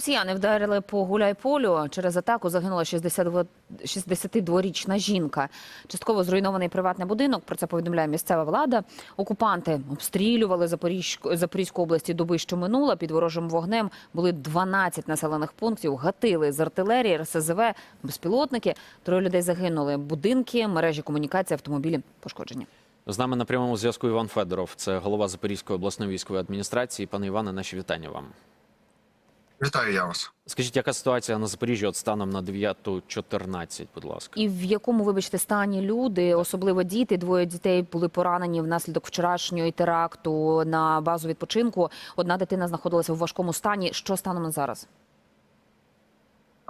Росіяни вдарили по гуляйполю. Через атаку загинула 62 62-річна жінка. Частково зруйнований приватний будинок. Про це повідомляє місцева влада. Окупанти обстрілювали Запорізьку, Запорізьку області доби, що минула. Під ворожим вогнем були 12 населених пунктів. Гатили з артилерії, РСЗВ, безпілотники. Троє людей загинули. Будинки, мережі комунікації, автомобілі пошкоджені. З нами на прямому зв'язку Іван Федоров, це голова Запорізької обласної військової адміністрації. Пане Іване, наші вітання вам. Вітаю я вас. Скажіть, яка ситуація на Запоріжжі от станом на 9.14, будь ласка? І в якому, вибачте, стані люди, особливо діти, двоє дітей були поранені внаслідок вчорашнього теракту на базу відпочинку. Одна дитина знаходилася в важкому стані. Що станом на зараз?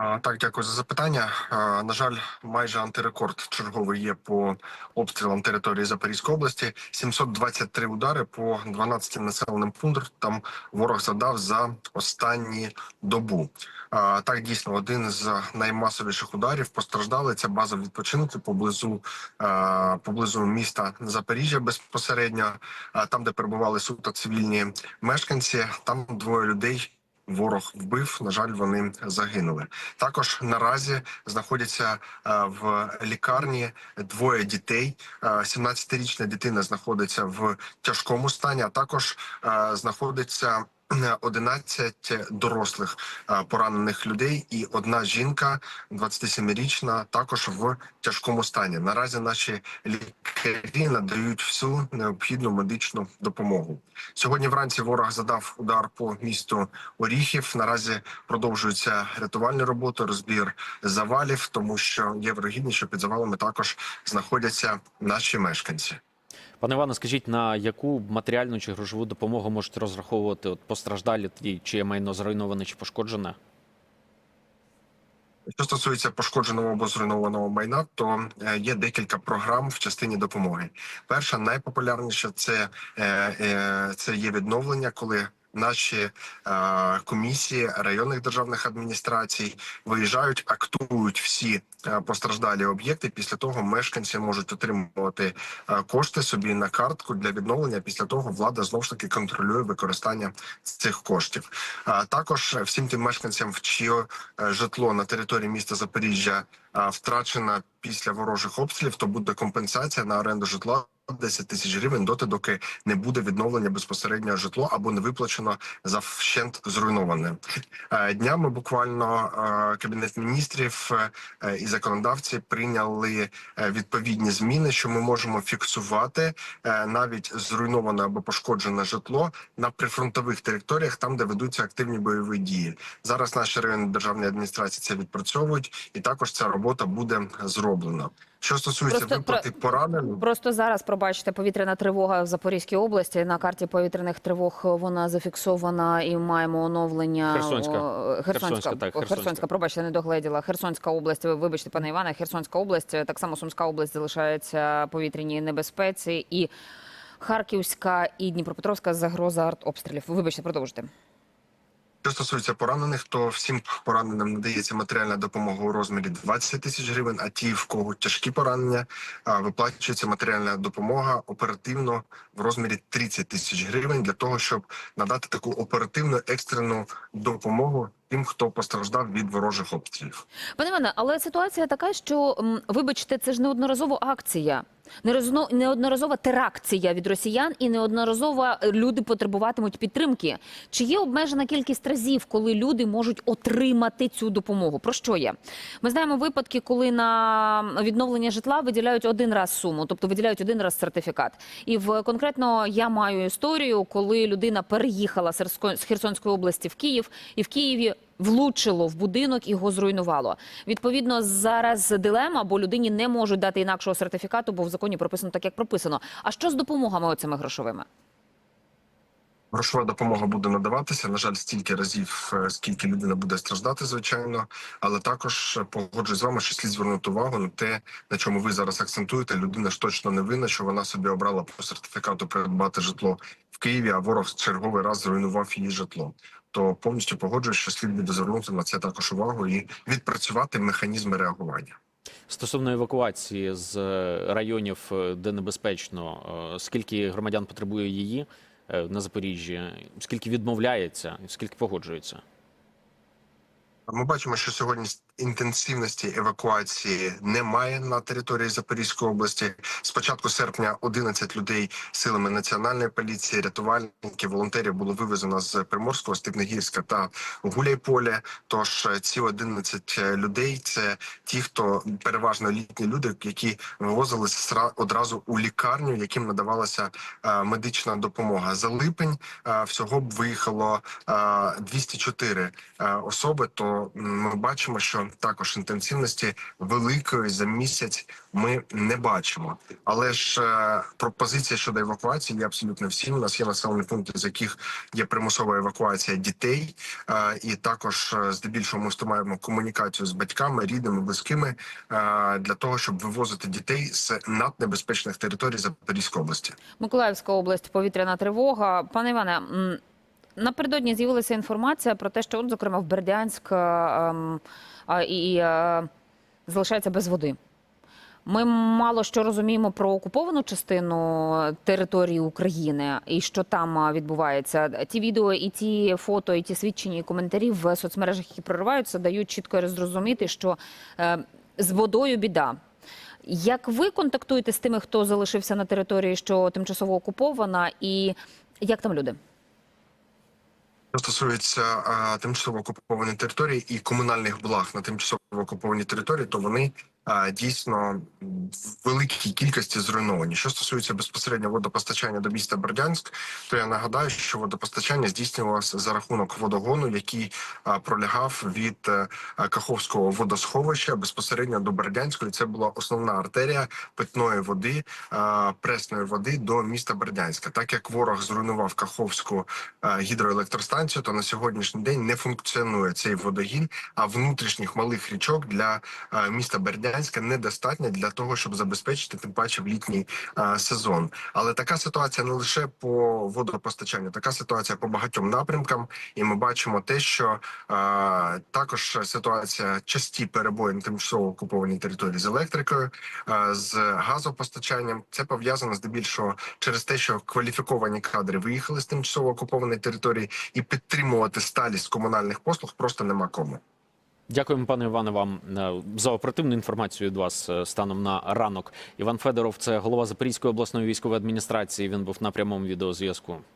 Так, дякую за запитання. На жаль, майже антирекорд черговий є по обстрілам території Запорізької області. 723 удари по 12 населеним пунктам ворог задав за останні добу. Так, дійсно, один з наймасовіших ударів постраждали. Це база відпочинку поблизу поблизу міста Запоріжжя безпосередньо. Там, де перебували суто цивільні мешканці, там двоє людей. Ворог вбив. На жаль, вони загинули. Також наразі знаходяться е, в лікарні двоє дітей. Е, 17-річна дитина знаходиться в тяжкому стані. А також е, знаходиться е, 11 дорослих поранених людей, і одна жінка, 27-річна, також в тяжкому стані. Наразі наші лікарі надають всю необхідну медичну допомогу. Сьогодні вранці ворог задав удар по місту Оріхів. Наразі продовжуються рятувальні роботи, розбір завалів, тому що є вирогідність, що під завалами також знаходяться наші мешканці. Пане Іване, скажіть, на яку матеріальну чи грошову допомогу можуть розраховувати от постраждалі, чиє майно зруйноване чи пошкоджене? Що стосується пошкодженого або зруйнованого майна, то е, є декілька програм в частині допомоги. Перша найпопулярніша це, е, е, це є відновлення, коли наші е, комісії районних державних адміністрацій виїжджають, актують всі е, постраждалі об'єкти. Після того мешканці можуть отримувати е, кошти собі на картку для відновлення. Після того влада знову ж таки контролює використання цих коштів. А також всім тим мешканцям, в чиє е, житло на території міста Запоріжжя а, втрачено після ворожих обстрілів, то буде компенсація на оренду житла. 10 тисяч гривень доти, доки не буде відновлення безпосереднього житло або не виплачено за вщент зруйноване днями. Буквально кабінет міністрів е, і законодавці прийняли е, відповідні зміни, що ми можемо фіксувати е, навіть зруйноване або пошкоджене житло на прифронтових територіях, там де ведуться активні бойові дії. Зараз наші районні державні адміністрації це відпрацьовують, і також ця робота буде зроблена. Що стосується Просто виплати пораненим, Просто зараз пробачте повітряна тривога в Запорізькій області. На карті повітряних тривог вона зафіксована і маємо оновлення. Херсонська. Херсонська, Херсонська, так, О, Херсонська. пробачте, не догледіла. Херсонська область. ви- Вибачте, пане Іване, Херсонська область. Так само Сумська область залишається повітряній небезпеці і. Харківська і Дніпропетровська загроза артобстрілів. Вибачте, продовжуйте. Що стосується поранених, то всім пораненим надається матеріальна допомога у розмірі 20 тисяч гривень. А ті, в кого тяжкі поранення, виплачується матеріальна допомога оперативно в розмірі 30 тисяч гривень для того, щоб надати таку оперативну екстрену допомогу тим, хто постраждав від ворожих обстрілів. Пане Іване, але ситуація така, що вибачте, це ж неодноразово акція. Неодноразова теракція від росіян і неодноразово е, люди потребуватимуть підтримки. Чи є обмежена кількість разів, коли люди можуть отримати цю допомогу? Про що є? Ми знаємо випадки, коли на відновлення житла виділяють один раз суму, тобто виділяють один раз сертифікат. І в конкретно я маю історію, коли людина переїхала з Херсонської області в Київ, і в Києві влучило в будинок і його зруйнувало. Відповідно, зараз дилема, бо людині не можуть дати інакшого сертифікату, бо в законі прописано так, як прописано. А що з допомогами оцими грошовими? Грошова допомога буде надаватися. На жаль, стільки разів, е, скільки людина буде страждати, звичайно. Але також е, погоджуюсь з вами, що слід звернути увагу на те, на чому ви зараз акцентуєте. Людина ж точно не винна, що вона собі обрала по сертифікату придбати житло в Києві, а ворог черговий раз зруйнував її житло. То повністю погоджуюсь, що слід буде звернути на це також увагу і відпрацювати механізми реагування. Стосовно евакуації з е, районів, е, де небезпечно, е, скільки громадян потребує її на Запоріжжі, скільки відмовляється, скільки погоджується? Ми бачимо, що сьогодні інтенсивності евакуації немає на території Запорізької області. З початку серпня 11 людей силами національної поліції, рятувальників, волонтерів було вивезено з Приморського, Степногірська та Гуляйполя. Тож е, ці 11 людей це ті, хто переважно літні люди, які вивозилися одразу у лікарню, яким надавалася е, медична допомога. За липень е, всього б виїхало е, 204 е, особи. То ми бачимо, що також інтенсивності великої за місяць ми не бачимо. Але ж е, пропозиція щодо евакуації є абсолютно всім. У нас є населені пункти, з яких є примусова евакуація дітей, е, і також е, здебільшого ми маємо комунікацію з батьками, рідними, близькими для того, щоб вивозити дітей з наднебезпечних територій Запорізької області. Миколаївська область, повітряна тривога. Пане Іване, напередодні з'явилася інформація про те, що, от, зокрема, в Бердянськ е, ем, і е, залишається без води. Ми мало що розуміємо про окуповану частину території України і що там відбувається. Ті відео, і ті фото, і ті свідчення, і коментарі в соцмережах, які прориваються, дають чітко зрозуміти, що е, з водою біда. Як ви контактуєте з тими, хто залишився на території, що тимчасово окупована, і як там люди? Що стосується а, тимчасово окупованої території і комунальних благ на тимчасово окупованій території, то вони дійсно в великій кількості зруйновані. Що стосується безпосередньо водопостачання до міста Бердянськ, то я нагадаю, що водопостачання здійснювалося за рахунок водогону, який пролягав від е, Каховського водосховища безпосередньо до Бердянської. Це була основна артерія питної води, пресної води до міста Бердянська. Так як ворог зруйнував Каховську гідроелектростанцію, то на сьогоднішній день не функціонує цей водогін. А внутрішніх малих річок для міста Бердянська недостатньо для того, щоб забезпечити тим паче в літній е, сезон. Але така ситуація не лише по водопостачанню, така ситуація по багатьом напрямкам. І ми бачимо те, що е, також ситуація часті перебої на тимчасово окупованій території з електрикою, е, з газопостачанням. Це пов'язано здебільшого через те, що кваліфіковані кадри виїхали з тимчасово окупованої території, і підтримувати сталість комунальних послуг просто нема кому. Дякуємо, пане Іване, вам е, за оперативну інформацію від вас е, станом на ранок. Іван Федоров, це голова Запорізької обласної військової адміністрації. Він був на прямому відеозв'язку.